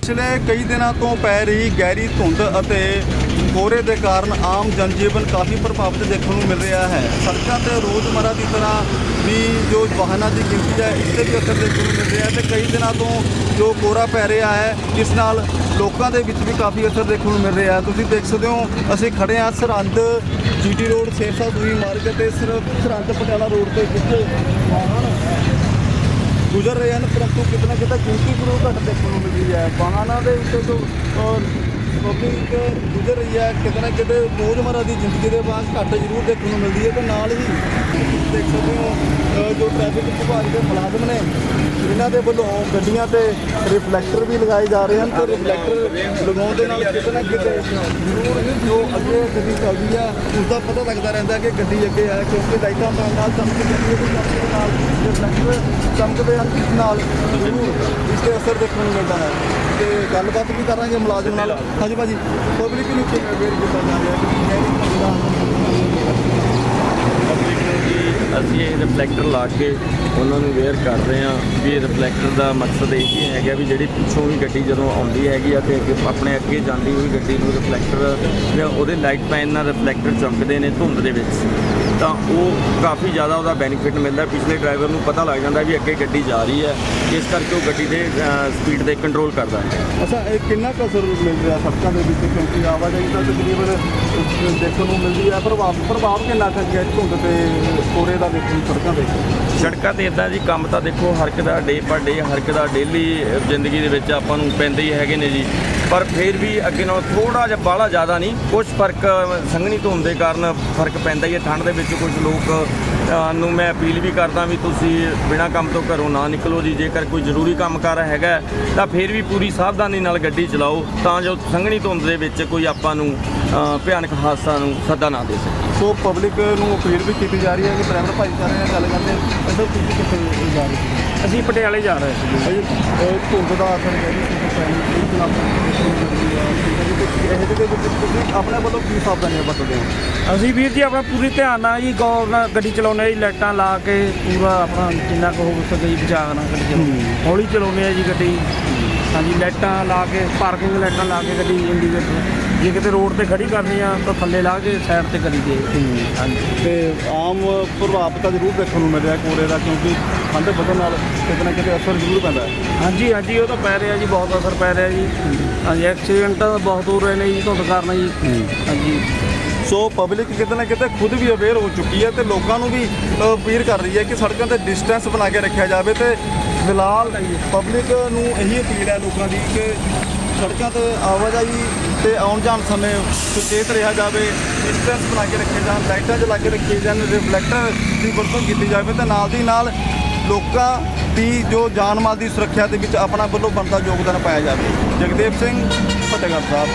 ਪਿਛਲੇ ਕਈ ਦਿਨਾਂ ਤੋਂ ਪੈ ਰਹੀ ਗਹਿਰੀ ਧੁੰਦ ਅਤੇ ਕੋਹਰੇ ਦੇ ਕਾਰਨ ਆਮ ਜਨਜੀਵਨ ਕਾਫੀ ਪ੍ਰਭਾਵਿਤ ਦੇਖਣ ਨੂੰ ਮਿਲ ਰਿਹਾ ਹੈ। ਸੜਕਾਂ ਤੇ ਰੋਜ਼ਮਰਾ ਦੀ ਤਰ੍ਹਾਂ ਵੀ ਜੋ ਵਾਹਨਾਂ ਦੀ ਗਿਣਤੀ ਹੈ, ਇਸ ਤੇ ਵੀ ਅਸਰ ਦੇਖਣ ਨੂੰ ਮਿਲ ਰਿਹਾ ਹੈ ਤੇ ਕਈ ਦਿਨਾਂ ਤੋਂ ਜੋ ਕੋਹਰਾ ਪੈ ਰਿਹਾ ਹੈ ਇਸ ਨਾਲ ਲੋਕਾਂ ਦੇ ਵਿੱਚ ਵੀ ਕਾਫੀ ਅਸਰ ਦੇਖਣ ਨੂੰ ਮਿਲ ਰਿਹਾ ਹੈ। ਤੁਸੀਂ ਦੇਖ ਸਕਦੇ ਹੋ, ਅਸੀਂ ਖੜੇ ਹਾਂ ਸਰਹੰਦ, ਜੀਟੀ ਰੋਡ ਸੇਫਸਾ ਦੂਈ ਮਾਰਗ ਤੇ ਸਿਰਫ ਸਰਹੰਦ ਪਟਿਆਲਾ ਰੋਡ ਤੇ ਜਿੱਥੇ ਵਾਹਨ ਗੁਜ਼ਰ ਰਹੇ ਹਨ, ਪਰੰਤੂ ਕਿਤਨਾ ਕਿਤੇ ਗਿਣਤੀ ਜ਼ਰੂਰ ਘੱਟ ਦੇਖਣ ਨੂੰ ਮਿਲਦੀ ਹੈ। ਵਾਹਨਾਂ ਦੇ ਉੱਤੇ ਜੋ ਪਬਲਿਕ ਗੁਜ਼ਰ ਰਹੀ ਹੈ ਕਿਤੇ ਨਾ ਕਿਤੇ ਰੋਜ਼ਮਰਰਾ ਦੀ ਜ਼ਿੰਦਗੀ ਦੇ ਵਾਂਗ ਘੱਟ ਜ਼ਰੂਰ ਦੇਖਣ ਨੂੰ ਮਿਲਦੀ ਹੈ ਤੇ ਨਾਲ ਹੀ ਦੇਖ ਸਕਦੇ ਹੋ ਜੋ ਟ੍ਰੈਫਿਕ ਵਿਭਾਗ ਦੇ ਮੁਲਾਜ਼ਮ ਨੇ, ਇਹਨਾਂ ਦੇ ਵੱਲੋਂ ਗੱਡੀਆਂ ਤੇ ਰਿਫਲੈਕਟਰ ਵੀ ਲਗਾਏ ਜਾ ਰਹੇ ਹਨ ਤੇ ਰਿਫਲੈਕਟਰ ਲਗਾਉਣ ਦੇ ਨਾਲ ਕਿਤੇ ਨਾ ਕਿਤੇ ਜ਼ਰੂਰ ਜੋ ਅੱਗੇ ਗੱਡੀ ਚੱਲਦੀ ਹੈ ਉਸ ਦਾ ਪਤਾ ਲੱਗਦਾ ਰਹਿੰਦਾ ਕਿ ਗੱਡੀ ਅੱਗੇ ਹੈ ਕਿਉਂਕਿ ਲਾਈਟਾਂ ਪੈਣ ਨਾਲ ਚਮਕ ਜਾਂਦੀ ਹੈ ਤੇ ਚਮਕ ਨਾਲ ਰਿਫਲੈਕਟਰ ਚਮਕਦੇ ਹਨ, ਜਿਸ ਨਾਲ ਜ਼ਰੂਰ ਇਸ ਤੇ ਅਸਰ ਦੇਖਣ ਨੂੰ ਮਿਲਦਾ ਹੈ। ਤੇ ਗੱਲਬਾਤ ਵੀ ਕਰਾਂਗੇ ਮੁਲਾਜ਼ਮ ਨਾਲ। ਹਾਂਜੀ ਭਾਜੀ ਪਬਲਿਕ ਨੂੰ ਕਿਵੇਂ ਅਵੇਅਰ ਕੀਤਾ ਜਾ ਰਿਹਾ ਹੈ ਕਿ ਗਹਿਰੀ ਧੁੰਦ ਦਾ ਪਬਲਿਕ ਨੂੰ ਜੀ ਅਸੀਂ ਇਹ ਰਿਫਲੈਕਟਰ ਲਾ ਕੇ ਉਹਨਾਂ ਨੂੰ ਵੇਅਰ ਕਰ ਰਹੇ ਹਾਂ ਵੀ ਰਿਫਲੈਕਟਰ ਦਾ ਮਕਸਦ ਇਹ ਹੀ ਹੈਗਾ ਵੀ ਜਿਹੜੀ ਪਿੱਛੋਂ ਵੀ ਗੱਡੀ ਜਦੋਂ ਆਉਂਦੀ ਹੈਗੀ ਆ ਤੇ ਅੱਗੇ ਆਪਣੇ ਅੱਗੇ ਜਾਂਦੀ ਹੋਈ ਗੱਡੀ ਨੂੰ ਰਿਫਲੈਕਟਰ ਜਾਂ ਉਹਦੇ ਲਾਈਟ ਪੈਨ ਨਾਲ ਰਿਫਲੈਕਟਰ ਚਮਕਦੇ ਨੇ ਧੁੰਦ ਦੇ ਵਿੱਚ, ਤਾਂ ਉਹ ਕਾਫੀ ਜ਼ਿਆਦਾ ਉਹਦਾ ਬੈਨੀਫਿਟ ਮਿਲਦਾ। ਪਿਛਲੇ ਡਰਾਈਵਰ ਨੂੰ ਪਤਾ ਲੱਗ ਜਾਂਦਾ ਵੀ ਅੱਗੇ ਗੱਡੀ ਜਾ ਰਹੀ ਹੈ, ਇਸ ਕਰਕੇ ਉਹ ਗੱਡੀ ਦੇ ਸਪੀਡ ਤੇ ਕੰਟਰੋਲ ਕਰਦਾ ਹੈ। ਅੱਛਾ, ਇਹ ਕਿੰਨਾ ਕੁ ਅਸਰ ਮਿਲ ਰਿਹਾ ਸੜਕਾਂ ਦੇ ਵਿੱਚ? ਕਿਉਂਕਿ ਆਵਾਜਾਈ ਤਾਂ ਤਕਰੀਬਨ, ਦੇਖਣ ਨੂੰ ਮਿਲਦੀ ਹੈ, ਪ੍ਰਭਾਵ ਪ੍ਰਭਾਵ ਕਿੰਨਾ ਕੁ ਹੈ ਧੁੰਦ ਤੇ? ਕੋਰੇ ਦਾ ਦੇਖਣ ਸੜਕਾਂ ਤੇ। ਸੜਕਾਂ ਤੇ ਇਦਾਂ ਜੀ, ਕੰਮ ਤਾਂ ਦੇਖੋ, ਹਰ ਇੱਕ ਦਾ ਡੇ ਪਰ ਡੇ, ਹਰ ਇੱਕ ਦਾ ਡੇਲੀ ਜ਼ਿੰਦਗੀ ਦੇ ਵਿੱਚ ਆਪਾਂ ਨੂੰ ਪੈਂਦੇ ਹੀ ਹੈਗੇ ਨੇ ਜੀ। ਪਰ ਫਿਰ ਵੀ ਅੱਗੇ ਨਾਲੋਂ ਥੋੜਾ ਜਿਹਾ ਬਾਹਲਾ ਜ਼ਿਆਦਾ ਨਹੀਂ ਕੁਝ ਫ਼ਰਕ ਸੰਘਣੀ ਧੁੰਦ ਦੇ ਕਾਰਨ ਫ਼ਰਕ ਪੈਂਦਾ ਹੀ ਹੈ। ਠੰਡ ਦੇ ਵਿੱਚ ਕੁਝ ਲੋਕ ਨੂੰ ਮੈਂ ਅਪੀਲ ਵੀ ਕਰਦਾ ਵੀ ਤੁਸੀਂ ਬਿਨਾਂ ਕੰਮ ਤੋਂ ਘਰੋਂ ਨਾ ਨਿਕਲੋ ਜੀ। ਜੇਕਰ ਕੋਈ ਜ਼ਰੂਰੀ ਕੰਮ ਕਰ ਹੈਗਾ ਤਾਂ ਫਿਰ ਵੀ ਪੂਰੀ ਸਾਵਧਾਨੀ ਨਾਲ ਗੱਡੀ ਚਲਾਓ, ਤਾਂ ਜੋ ਸੰਘਣੀ ਧੁੰਦ ਦੇ ਵਿੱਚ ਕੋਈ ਆਪਾਂ ਨੂੰ ਭਿਆਨਕ ਹਾਦਸਾ ਨੂੰ ਸੱਦਾ ਨਾ ਦੇ ਸਕੇ। ਸੋ ਪਬਲਿਕ ਨੂੰ ਅਪੀਲ ਵੀ ਕੀਤੀ ਜਾ ਰਹੀ ਹੈ ਕਿ ਡਰਾਈਵਰ ਭਾਈਚਾਰੇ ਨਾਲ ਗੱਲ ਕਰਦੇ ਅਸਲ ਤੁਸੀਂ ਕਿੱਥੇ ਜਾ ਰਹੇ ਹੋ? ਅਸੀਂ ਪਟਿਆਲੇ ਜਾ ਰਹੇ ਸੀ। ਭਾਈ ਇਹ ਧੁੰਦ ਦਾ ਅਸਰ ਹੈ ਜੀ ਤੁਸੀਂ ਪੈਣੀ ਕੋਈ ਚਲਾਉਂਦੇ ਇਹ ਜਿਹੇ ਦੇ ਵਿੱਚ ਤੁਸੀਂ ਆਪਣੇ ਵੱਲੋਂ ਕੀ ਸਾਵਧਾਨੀਆਂ ਵਰਤਦੇ ਹੋ? ਅਸੀਂ ਵੀਰ ਜੀ ਆਪਣਾ ਪੂਰੀ ਧਿਆਨ ਨਾਲ ਜੀ ਗੌਰ ਨਾਲ ਗੱਡੀ ਚਲਾਉਂਦੇ ਆ ਜੀ ਲਾਈਟਾਂ ਲਾ ਕੇ ਪੂਰਾ ਆਪਣਾ ਜਿੰਨਾ ਕੁ ਹੋ ਸਕੇ ਜੀ ਬਚਾਅ ਨਾਲ ਗੱਡੀ ਚਲਾਉਂਦੇ ਹੌਲੀ ਚਲਾਉਂਦੇ ਆ ਜੀ ਗੱਡੀ। ਹਾਂਜੀ ਲਾਈਟਾਂ ਲਾ ਕੇ ਪਾਰਕਿੰਗ ਲਾਈਟਾਂ ਲਾ ਕੇ ਗੱਡੀ ਇੰਡੀਕੇਟਰ ਜੇ ਕਿਤੇ ਰੋਡ ਤੇ ਖੜੀ ਕਰਨੀ ਆ ਤਾਂ ਥੱਲੇ ਲਾ ਕੇ ਸਾਈਡ ਤੇ ਕਰੀ ਦੇ। ਹਾਂਜੀ। ਤੇ ਆਮ ਪ੍ਰਭਾਵ ਤਾਂ ਜ਼ਰੂਰ ਦੇਖਣ ਨੂੰ ਮਿਲ ਰਿਹਾ ਕੋਰੇ ਦਾ ਕਿਉਂਕਿ ਠੰਡ ਵਧਣ ਨਾਲ ਕਿਤੇ ਨਾ ਕਿਤੇ ਅਸਰ ਜ਼ਰੂਰ ਪੈਂਦਾ ਹੈ। ਹਾਂਜੀ ਹਾਂਜੀ ਉਹ ਤਾਂ ਪੈ ਰਿਹਾ ਜੀ ਬਹੁਤ ਅਸਰ ਪੈ ਰਿਹਾ ਜੀ। ਹਾਂਜੀ ਐਕਸੀਡੈਂਟ ਬਹੁਤ ਹੋ ਰਹੇ ਨੇ ਜੀ ਧੁੰਦ ਕਾਰਨ ਜੀ। ਹਾਂਜੀ। ਸੋ ਪਬਲਿਕ ਕਿਤੇ ਨਾ ਕਿਤੇ ਖੁਦ ਵੀ ਅਵੇਅਰ ਹੋ ਚੁੱਕੀ ਹੈ ਤੇ ਲੋਕਾਂ ਨੂੰ ਵੀ ਅਪੀਲ ਕਰ ਰਹੀ ਹੈ ਕਿ ਸੜਕਾਂ ਤੇ ਡਿਸਟੈਂਸ ਬਣਾ ਕੇ ਰੱਖਿਆ ਜਾਵੇ ਤੇ ਫਿਲਹਾਲ ਪਬਲਿਕ ਨੂੰ ਇਹੀ ਅਪੀਲ ਹੈ ਲੋਕਾਂ ਦੀ ਕਿ ਸੜਕਾਂ ਤੇ ਆਵਾਜਾਈ ਤੇ ਆਉਣ ਜਾਣ ਸਮੇਂ ਸੁਚੇਤ ਰਿਹਾ ਜਾਵੇ ਡਿਸਟੈਂਸ ਬਣਾ ਕੇ ਰੱਖੇ ਜਾਣ, ਲਾਈਟਾਂ ਜਲਾ ਕੇ ਰੱਖੀਆਂ ਜਾਣ ਰਿਫਲੈਕਟਰ ਦੀ ਵਰਤੋਂ ਕੀਤੀ ਜਾਵੇ ਤੇ ਨਾਲ ਦੀ ਨਾਲ ਲੋਕਾਂ ਦੀ ਜੋ ਜਾਨ ਮਾਲ ਦੀ ਸੁਰੱਖਿਆ ਦੇ ਵਿੱਚ ਆਪਣਾ ਵੱਲੋਂ ਬਣਦਾ ਯੋਗਦਾਨ ਪਾਇਆ ਜਾਵੇ। ਜਗਦੇਵ ਸਿੰਘ, ਫਤਿਹਗੜ੍ਹ ਸਾਹਿਬ।